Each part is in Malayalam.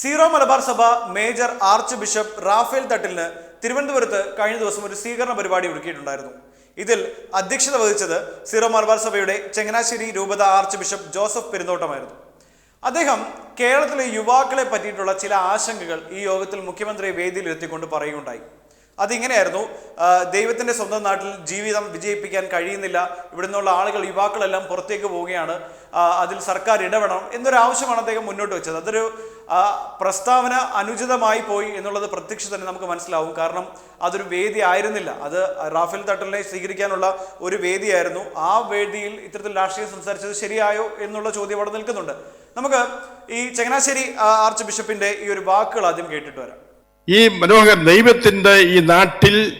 സീറോ മലബാർ സഭ മേജർ ആർച്ച് ബിഷപ്പ് റാഫേൽ തട്ടിലിന് തിരുവനന്തപുരത്ത് കഴിഞ്ഞ ദിവസം ഒരു സ്വീകരണ പരിപാടി ഒരുക്കിയിട്ടുണ്ടായിരുന്നു. ഇതിൽ അധ്യക്ഷത വഹിച്ചത് സീറോ മലബാർ സഭയുടെ ചങ്ങനാശ്ശേരി രൂപത ആർച്ച് ബിഷപ്പ് ജോസഫ് പെരുന്തോട്ടമായിരുന്നു. അദ്ദേഹം കേരളത്തിലെ യുവാക്കളെ പറ്റിയിട്ടുള്ള ചില ആശങ്കകൾ ഈ യോഗത്തിൽ മുഖ്യമന്ത്രിയെ വേദിയിൽ എത്തിക്കൊണ്ട് പറയുകയുണ്ടായി. അതിങ്ങനെയായിരുന്നു. ദൈവത്തിന്റെ സ്വന്തം നാട്ടിൽ ജീവിതം വിജയിപ്പിക്കാൻ കഴിയുന്നില്ല. ഇവിടെ നിന്നുള്ള ആളുകൾ യുവാക്കളെല്ലാം പുറത്തേക്ക് പോവുകയാണ്. അതിൽ സർക്കാർ ഇടപെടണം എന്നൊരു ആവശ്യമാണ് അദ്ദേഹം മുന്നോട്ട് വെച്ചത്. അതൊരു പ്രസ്താവന അനുചിതമായി പോയി എന്നുള്ളത് പ്രത്യക്ഷ തന്നെ നമുക്ക് മനസ്സിലാവും. കാരണം അതൊരു വേദി ആയിരുന്നില്ല. അത് റാഫേൽ തട്ടലിനെ സ്വീകരിക്കാനുള്ള ഒരു വേദിയായിരുന്നു. ആ വേദിയിൽ ഇത്തരത്തിൽ രാഷ്ട്രീയം സംസാരിച്ചത് ശരിയായോ എന്നുള്ള ചോദ്യം അവിടെ നിൽക്കുന്നുണ്ട്. നമുക്ക് ഈ ചങ്ങനാശ്ശേരി ആർച്ച് ബിഷപ്പിന്റെ ഈ ഒരു വാക്കുകൾ ആദ്യം കേട്ടിട്ട് വരാം. ഈ മനോഹര ദൈവത്തിന്റെ ഈ നാട്ടിൽ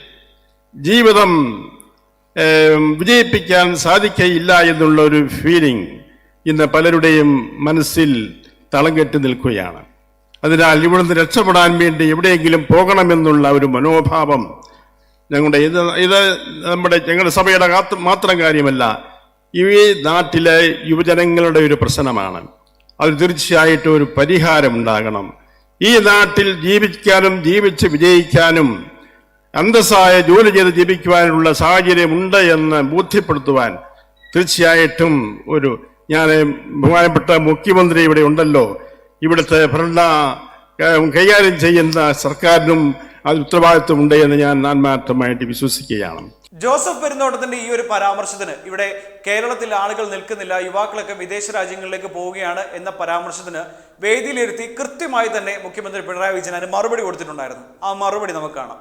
ജീവിതം വിജയിപ്പിക്കാൻ സാധിക്കയില്ല എന്നുള്ള ഒരു ഫീലിംഗ് ഇന്ന് പലരുടെയും മനസ്സിൽ തളം കെട്ടി നിൽക്കുകയാണ്. അതിനാൽ ഇവിടുന്ന് രക്ഷപ്പെടാൻ വേണ്ടി എവിടെയെങ്കിലും പോകണമെന്നുള്ള ഒരു മനോഭാവം ഞങ്ങളുടെ ഇത് ഇത് നമ്മുടെ ഞങ്ങളുടെ സഭയുടെ കാത്ത് മാത്രം കാര്യമല്ല ഈ നാട്ടിലെ യുവജനങ്ങളുടെ ഒരു പ്രശ്നമാണ്. അത് തീർച്ചയായിട്ടും ഒരു പരിഹാരം ഉണ്ടാകണം ഈ നാട്ടിൽ ജീവിക്കാനും ജീവിച്ച് വിജയിക്കാനും അന്തസ്സായ ജോലി ചെയ്ത് ജീവിക്കുവാനുള്ള സാഹചര്യമുണ്ട് എന്ന് ബോധ്യപ്പെടുത്തുവാൻ തീർച്ചയായിട്ടും ഒരു ഞാൻ ബഹുമാനപ്പെട്ട മുഖ്യമന്ത്രി ഇവിടെ ഉണ്ടല്ലോ. ഇവിടുത്തെ ഭരണ കൈകാര്യം ചെയ്യുന്ന സർക്കാരിനും അത് ഉത്തരവാദിത്വമുണ്ട് എന്ന് ഞാൻ ആത്മാർത്ഥമായിട്ട് വിശ്വസിക്കുകയാണ്. ജോസഫ് പെരുന്നോട്ടത്തിന്റെ ഈ ഒരു പരാമർശത്തിന് ഇവിടെ കേരളത്തിൽ ആളുകൾ നിൽക്കുന്നില്ല യുവാക്കളൊക്കെ വിദേശ രാജ്യങ്ങളിലേക്ക് പോവുകയാണ് എന്ന പരാമർശത്തിന് വേദിയിലിരുത്തി കൃത്യമായി തന്നെ മുഖ്യമന്ത്രി പിണറായി വിജയൻ അതിന് മറുപടി കൊടുത്തിട്ടുണ്ടായിരുന്നു. ആ മറുപടി നമുക്ക് കാണാം.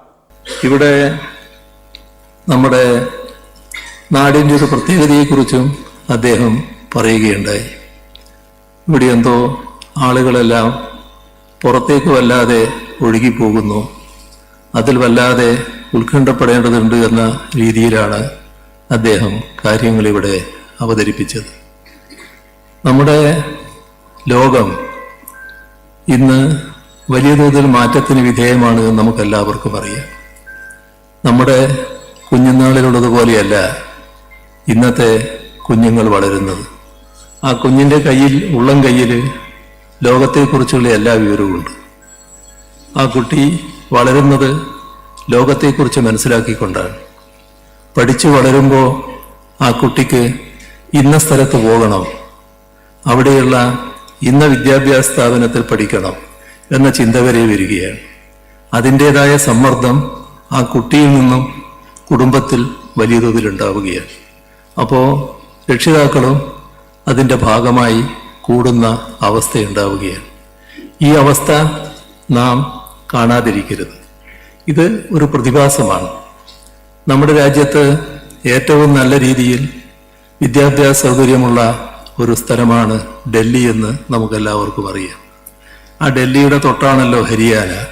ഇവിടെ നമ്മുടെ നാടിന്റെ ഒരു പ്രത്യേകതയെക്കുറിച്ചും അദ്ദേഹം പറയുകയുണ്ടായി. ഇവിടെ എന്തോ ആളുകളെല്ലാം പുറത്തേക്ക് വല്ലാതെ ഒഴുകിപ്പോകുന്നു. അതിൽ വല്ലാതെ ഉത്കണ്ഠപ്പെടേണ്ടതുണ്ട് എന്ന രീതിയിലാണ് അദ്ദേഹം കാര്യങ്ങളിവിടെ അവതരിപ്പിച്ചത്. നമ്മുടെ ലോകം ഇന്ന് വലിയ തോതിൽ മാറ്റത്തിന് വിധേയമാണ് എന്ന് നമുക്കെല്ലാവർക്കും അറിയാം. നമ്മുടെ കുഞ്ഞുനാളിലുള്ളതുപോലെയല്ല ഇന്നത്തെ കുഞ്ഞുങ്ങൾ വളരുന്നത്. ആ കുഞ്ഞിന്റെ കയ്യിൽ ഉള്ളം കയ്യിൽ ലോകത്തെക്കുറിച്ചുള്ള എല്ലാ വിവരവും ഉണ്ട്. ആ കുട്ടി വളരുന്നത് ലോകത്തെക്കുറിച്ച് മനസ്സിലാക്കിക്കൊണ്ട് പഠിച്ചു വളരുമ്പോൾ ആ കുട്ടിക്ക് ഇന്ന സ്ഥലത്ത് പോകണം അവിടെയുള്ള ഇന്ന വിദ്യാഭ്യാസ സ്ഥാപനത്തിൽ പഠിക്കണം എന്ന ചിന്ത വരെ വരികയാണ്. അതിന്റേതായ സമ്മർദ്ദം ആ കുട്ടിയിൽ നിന്നും കുടുംബത്തിൽ വലിയ തോതിൽ ഉണ്ടാവുകയാണ്. അപ്പോൾ രക്ഷിതാക്കളും അതിന്റെ ഭാഗമായി കൂടുന്ന അവസ്ഥയുണ്ടാവുകയാണ് ഈ അവസ്ഥ നാം കാണാതിരിക്കരുത്. ഇത് ഒരു പ്രതിഭാസമാണ്. നമ്മുടെ രാജ്യത്ത് ഏറ്റവും നല്ല രീതിയിൽ വിദ്യാഭ്യാസ സൗകര്യമുള്ള ഒരു സ്ഥലമാണ് ഡൽഹി എന്ന് നമുക്കെല്ലാവർക്കും അറിയാം. ആ ഡൽഹിയുടെ തൊട്ടാണല്ലോ ഹരിയാന.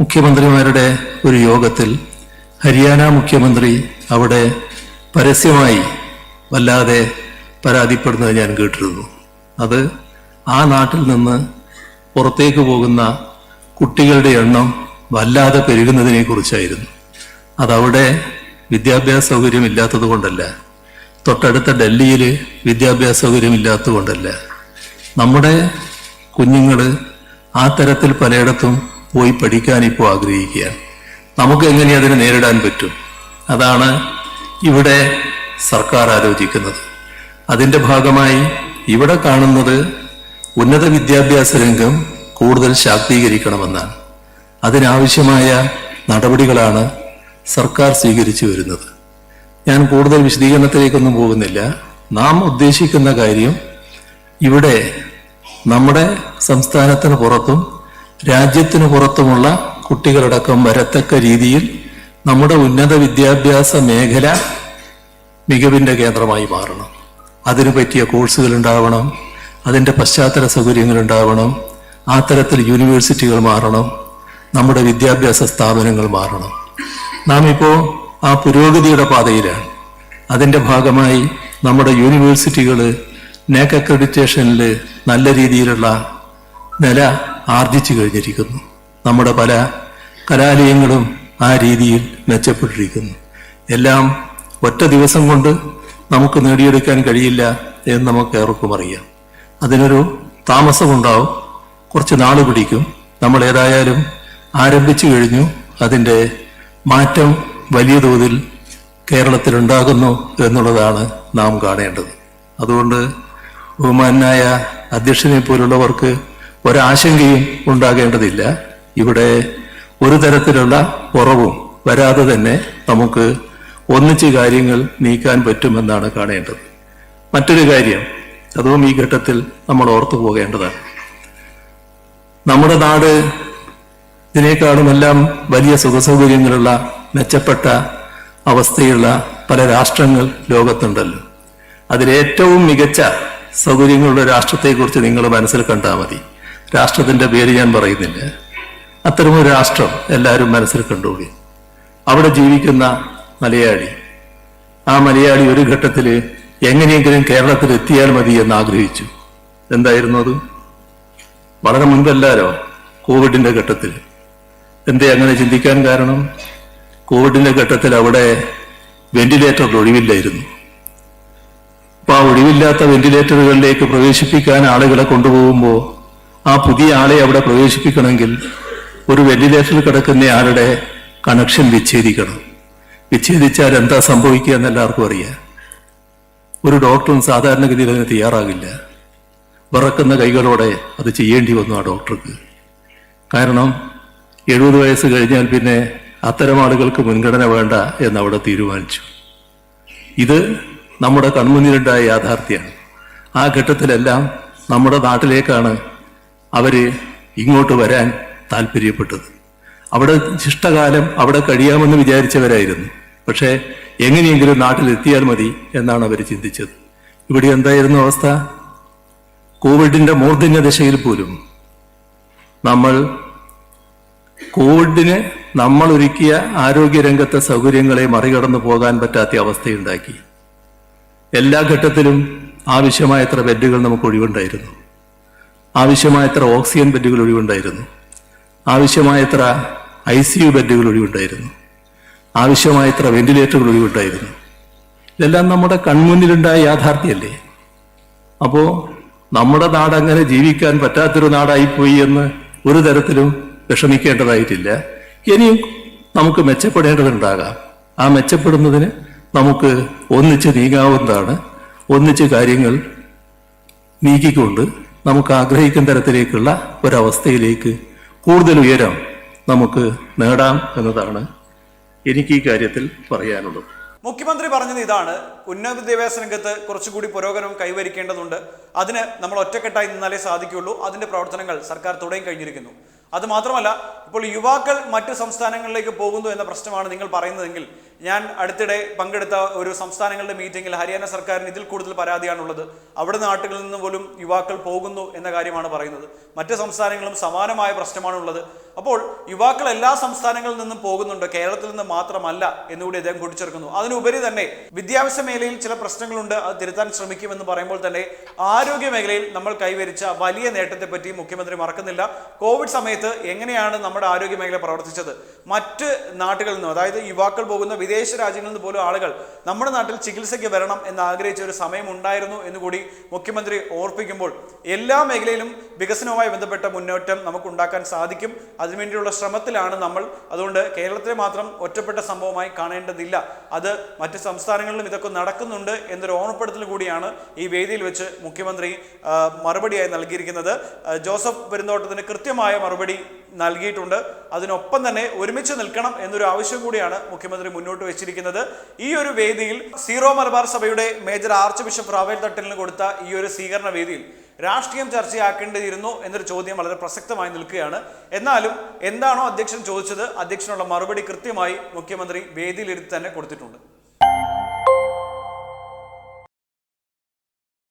മുഖ്യമന്ത്രിമാരുടെ ഒരു യോഗത്തിൽ ഹരിയാന മുഖ്യമന്ത്രി അവിടെ പരസ്യമായി വല്ലാതെ പരാതിപ്പെടുന്നത് ഞാൻ കേട്ടിരുന്നു. അത് ആ നാട്ടിൽ നിന്ന് പുറത്തേക്ക് പോകുന്ന കുട്ടികളുടെ എണ്ണം വല്ലാതെ പെരുകുന്നതിനെ കുറിച്ചായിരുന്നു. അതവിടെ വിദ്യാഭ്യാസ സൗകര്യം ഇല്ലാത്തത് കൊണ്ടല്ല. തൊട്ടടുത്ത ഡൽഹിയിൽ വിദ്യാഭ്യാസ സൗകര്യം ഇല്ലാത്തത് കൊണ്ടല്ല. നമ്മുടെ കുഞ്ഞുങ്ങൾ ആ തരത്തിൽ പലയിടത്തും പോയി പഠിക്കാൻ ഇപ്പോൾ ആഗ്രഹിക്കുകയാണ്. നമുക്ക് എങ്ങനെ അതിനെ നേരിടാൻ പറ്റും? അതാണ് ഇവിടെ സർക്കാർ ആലോചിക്കുന്നത്. അതിന്റെ ഭാഗമായി ഇവിടെ കാണുന്നത് ഉന്നത വിദ്യാഭ്യാസ രംഗം കൂടുതൽ ശാക്തീകരിക്കണമെന്നാണ്. അതിനാവശ്യമായ നടപടികളാണ് സർക്കാർ സ്വീകരിച്ചു വരുന്നത്. ഞാൻ കൂടുതൽ വിശദീകരണത്തിലേക്കൊന്നും പോകുന്നില്ല. നാം ഉദ്ദേശിക്കുന്ന കാര്യം ഇവിടെ നമ്മുടെ സംസ്ഥാനത്തിന് പുറത്തും രാജ്യത്തിന് പുറത്തുമുള്ള കുട്ടികളടക്കം വരത്തക്ക രീതിയിൽ നമ്മുടെ ഉന്നത വിദ്യാഭ്യാസ മേഖല മികവിന്റെ കേന്ദ്രമായി മാറണം. അതിനു പറ്റിയ കോഴ്സുകൾ ഉണ്ടാവണം. അതിന്റെ പശ്ചാത്തല സൗകര്യങ്ങൾ ഉണ്ടാവണം. ആ തരത്തിൽ യൂണിവേഴ്സിറ്റികൾ മാറണം. നമ്മുടെ വിദ്യാഭ്യാസ സ്ഥാപനങ്ങൾ മാറണം. നാം ഇപ്പോൾ ആ പുരോഗതിയുടെ പാതയിലാണ്. അതിന്റെ ഭാഗമായി നമ്മുടെ യൂണിവേഴ്സിറ്റികൾ നേക്ക് അക്രഡിറ്റേഷനിൽ നല്ല രീതിയിലുള്ള നില ആർജിച്ചു കഴിഞ്ഞിരിക്കുന്നു. നമ്മുടെ പല കലാലയങ്ങളും ആ രീതിയിൽ മെച്ചപ്പെട്ടിരിക്കുന്നു. എല്ലാം ഒറ്റ ദിവസം കൊണ്ട് നമുക്ക് നേടിയെടുക്കാൻ കഴിയില്ല എന്ന് നമുക്ക് ഏവർക്കും അറിയാം. അതിനൊരു താമസമുണ്ടാവും. കുറച്ച് നാൾ പിടിക്കും. നമ്മൾ ഏതായാലും ആരംഭിച്ചു കഴിഞ്ഞു. അതിന്റെ മാറ്റം വലിയ തോതിൽ കേരളത്തിൽ ഉണ്ടാകുന്നു എന്നുള്ളതാണ് നാം കാണേണ്ടത്. അതുകൊണ്ട് ബഹുമാനായ അധ്യക്ഷനെ പോലുള്ളവർക്ക് ഒരാശങ്കയും ഉണ്ടാകേണ്ടതില്ല. ഇവിടെ ഒരു തരത്തിലുള്ള കുറവും വരാതെ തന്നെ നമുക്ക് ഒന്നിച്ച് കാര്യങ്ങൾ നീക്കാൻ പറ്റുമെന്നാണ് കാണേണ്ടത്. മറ്റൊരു കാര്യം അതും ഈ ഘട്ടത്തിൽ നമ്മൾ ഓർത്തു പോകേണ്ടതാണ്. നമ്മുടെ നാട് ഇതിനേക്കാളുമെല്ലാം വലിയ സുഖസൗകര്യങ്ങളുള്ള മെച്ചപ്പെട്ട അവസ്ഥയുള്ള പല രാഷ്ട്രങ്ങൾ ലോകത്തുണ്ടല്ലോ. അതിലേറ്റവും മികച്ച സൗകര്യങ്ങളുള്ള രാഷ്ട്രത്തെക്കുറിച്ച് നിങ്ങൾ മനസ്സിൽ കണ്ടാൽ മതി. രാഷ്ട്രത്തിന്റെ പേര് ഞാൻ പറയുന്നില്ല. അത്തരമൊരു രാഷ്ട്രം എല്ലാവരും മനസ്സിൽ കണ്ടുപോയി അവിടെ ജീവിക്കുന്ന മലയാളി. ആ മലയാളി ഒരു ഘട്ടത്തിൽ എങ്ങനെയെങ്കിലും കേരളത്തിൽ എത്തിയാൽ മതി എന്ന് ആഗ്രഹിച്ചു. എന്തായിരുന്നു അത്? വളരെ മുൻപല്ലാരോ? കോവിഡിന്റെ ഘട്ടത്തിൽ എന്തേ അങ്ങനെ ചിന്തിക്കാൻ കാരണം? കോവിഡിന്റെ ഘട്ടത്തിൽ അവിടെ വെന്റിലേറ്റർ ഒഴിവില്ലായിരുന്നു. അപ്പൊ ആ ഒഴിവില്ലാത്ത വെന്റിലേറ്ററുകളിലേക്ക് പ്രവേശിപ്പിക്കാൻ ആളുകളെ കൊണ്ടുപോകുമ്പോൾ ആ പുതിയ ആളെ അവിടെ പ്രവേശിപ്പിക്കണമെങ്കിൽ ഒരു വെന്റിലേറ്ററിൽ കിടക്കുന്ന ആളുടെ കണക്ഷൻ വിച്ഛേദിക്കണം. വിച്ഛേദിച്ചാൽ എന്താ സംഭവിക്കുക എന്ന് എല്ലാവർക്കും അറിയാം. ഒരു ഡോക്ടറും സാധാരണഗതിയിൽ അതിന് തയ്യാറാകില്ല. വിറക്കുന്ന കൈകളോടെ അത് ചെയ്യേണ്ടി വന്നു ആ ഡോക്ടർക്ക്. കാരണം എഴുപത് വയസ്സ് കഴിഞ്ഞാൽ പിന്നെ അത്തരം ആളുകൾക്ക് മുൻഗണന വേണ്ട എന്ന് അവിടെ തീരുമാനിച്ചു. ഇത് നമ്മുടെ കൺമുന്നിലുണ്ടായ യാഥാർത്ഥ്യമാണ്. ആ ഘട്ടത്തിലെല്ലാം നമ്മുടെ നാട്ടിലേക്കാണ് അവർ ഇങ്ങോട്ട് വരാൻ താല്പര്യപ്പെട്ടത്. അവിടെ ശിഷ്ടകാലം അവിടെ കഴിയാമെന്ന് വിചാരിച്ചവരായിരുന്നു. പക്ഷേ എങ്ങനെയെങ്കിലും നാട്ടിലെത്തിയാൽ മതി എന്നാണ് അവർ ചിന്തിച്ചത്. ഇവിടെ എന്തായിരുന്നു അവസ്ഥ? കോവിഡിന്റെ മൂർധന്യ ദശയിൽ പോലും നമ്മൾ കോവിഡിന് നമ്മൾ ഒരുക്കിയ ആരോഗ്യരംഗത്തെ സൗകര്യങ്ങളെ മറികടന്നു പോകാൻ പറ്റാത്ത അവസ്ഥയുണ്ടാക്കി. എല്ലാ ഘട്ടത്തിലും ആവശ്യമായത്ര ബെഡുകൾ നമുക്ക് ഒഴിവുണ്ടായിരുന്നു. ആവശ്യമായത്ര ഓക്സിജൻ ബെഡുകൾ ഒഴിവുണ്ടായിരുന്നു. ആവശ്യമായത്ര ഐ സി യു ബെഡുകൾ ഒഴിവുണ്ടായിരുന്നു. ആവശ്യമായത്ര വെന്റിലേറ്ററുകൾ ഒഴിവുണ്ടായിരുന്നു. ഇതെല്ലാം നമ്മുടെ കൺമുന്നിലുണ്ടായ യാഥാർത്ഥ്യല്ലേ അപ്പോ നമ്മുടെ നാടങ്ങനെ ജീവിക്കാൻ പറ്റാത്തൊരു നാടായിപ്പോയി എന്ന് ഒരു തരത്തിലും വിഷമിക്കേണ്ടതായിട്ടില്ല. ഇനിയും നമുക്ക് മെച്ചപ്പെടേണ്ടതുണ്ടാകാം. ആ മെച്ചപ്പെടുന്നതിന് നമുക്ക് ഒന്നിച്ച് നീങ്ങാവുന്നതാണ്. ഒന്നിച്ച് കാര്യങ്ങൾ നീക്കിക്കൊണ്ട് നമുക്ക് ആഗ്രഹിക്കുന്ന തരത്തിലേക്കുള്ള ഒരവസ്ഥയിലേക്ക് കൂടുതൽ ഉയരം നമുക്ക് നേടാം എന്നതാണ് എനിക്ക് ഈ കാര്യത്തിൽ പറയാനുള്ളത്. മുഖ്യമന്ത്രി പറഞ്ഞത് ഇതാണ്. ഉന്നത വിദ്യാഭ്യാസ രംഗത്ത് കുറച്ചുകൂടി പുരോഗമനം കൈവരിക്കേണ്ടതുണ്ട്. അതിന് നമ്മൾ ഒറ്റക്കെട്ടായി നിന്നാലേ സാധിക്കുകയുള്ളൂ. അതിന്റെ പ്രവർത്തനങ്ങൾ സർക്കാർ തുടങ്ങി കഴിഞ്ഞിരിക്കുന്നു. അത് മാത്രമല്ല ഇപ്പോൾ യുവാക്കൾ മറ്റ് സംസ്ഥാനങ്ങളിലേക്ക് പോകുന്നു എന്ന പ്രശ്നമാണ് നിങ്ങൾ പറയുന്നതെങ്കിൽ ഞാൻ അടുത്തിടെ പങ്കെടുത്ത ഒരു സംസ്ഥാനങ്ങളുടെ മീറ്റിംഗിൽ ഹരിയാന സർക്കാരിന് ഇതിൽ കൂടുതൽ പരാതിയാണുള്ളത്. അവിടെ നാട്ടുകളിൽ നിന്ന് പോലും യുവാക്കൾ പോകുന്നു എന്ന കാര്യമാണ് പറയുന്നത്. മറ്റ് സംസ്ഥാനങ്ങളും സമാനമായ പ്രശ്നമാണുള്ളത്. അപ്പോൾ യുവാക്കൾ എല്ലാ സംസ്ഥാനങ്ങളിൽ നിന്നും പോകുന്നുണ്ട്. കേരളത്തിൽ നിന്ന് മാത്രമല്ല എന്നുകൂടി അദ്ദേഹം കൂട്ടിച്ചേർക്കുന്നു. അതിനുപരി തന്നെ വിദ്യാഭ്യാസ മേഖലയിൽ ചില പ്രശ്നങ്ങളുണ്ട്. അത് തിരുത്താൻ ശ്രമിക്കുമെന്ന് പറയുമ്പോൾ തന്നെ ആരോഗ്യ മേഖലയിൽ നമ്മൾ കൈവരിച്ച വലിയ നേട്ടത്തെ പറ്റി മുഖ്യമന്ത്രി മറക്കുന്നില്ല. കോവിഡ് സമയത്ത് എങ്ങനെയാണ് നമ്മുടെ ആരോഗ്യ മേഖല പ്രവർത്തിച്ചത്? മറ്റ് നാട്ടുകളിൽ നിന്നും അതായത് യുവാക്കൾ പോകുന്ന വിദേശ രാജ്യങ്ങളിൽ നിന്ന് പോലും ആളുകൾ നമ്മുടെ നാട്ടിൽ ചികിത്സയ്ക്ക് വരണം എന്ന് ആഗ്രഹിച്ച ഒരു സമയമുണ്ടായിരുന്നു എന്നുകൂടി മുഖ്യമന്ത്രി ഓർപ്പിക്കുമ്പോൾ എല്ലാ മേഖലയിലും വികസനവുമായി ബന്ധപ്പെട്ട മുന്നേറ്റം നമുക്ക് ഉണ്ടാക്കാൻ സാധിക്കും. അതിനുവേണ്ടിയുള്ള ശ്രമത്തിലാണ് നമ്മൾ. അതുകൊണ്ട് കേരളത്തിലെ മാത്രം ഒറ്റപ്പെട്ട സംഭവമായി കാണേണ്ടതില്ല. അത് മറ്റ് സംസ്ഥാനങ്ങളിലും ഇതൊക്കെ നടക്കുന്നുണ്ട് എന്നൊരു ഓർമ്മപ്പെടുത്തൽ കൂടിയാണ് ഈ വേദിയിൽ വെച്ച് മുഖ്യമന്ത്രി മറുപടിയായി നൽകിയിരിക്കുന്നത്. ജോസഫ് പെരുന്തോട്ടത്തിന് കൃത്യമായ മറുപടി നൽകിയിട്ടുണ്ട്. അതിനൊപ്പം തന്നെ ഒരുമിച്ച് നിൽക്കണം എന്നൊരു ആവശ്യം കൂടിയാണ് മുഖ്യമന്ത്രി മുന്നോട്ട് വെച്ചിരിക്കുന്നത്. ഈ ഒരു വേദിയിൽ സീറോ മലബാർ സഭയുടെ മേജർ ആർച്ച് ബിഷപ്പ് റാവേൽ തട്ടലിന് കൊടുത്ത ഈ ഒരു സ്വീകരണ വേദിയിൽ രാഷ്ട്രീയം ചർച്ചയാക്കേണ്ടിയിരുന്നു എന്നൊരു ചോദ്യം വളരെ പ്രസക്തമായി നിൽക്കുകയാണ്. എന്നാലും എന്താണോ അധ്യക്ഷൻ ചോദിച്ചത് അധ്യക്ഷനുള്ള മറുപടി കൃത്യമായി മുഖ്യമന്ത്രി വേദിയിലെടുത്ത് തന്നെ കൊടുത്തിട്ടുണ്ട്.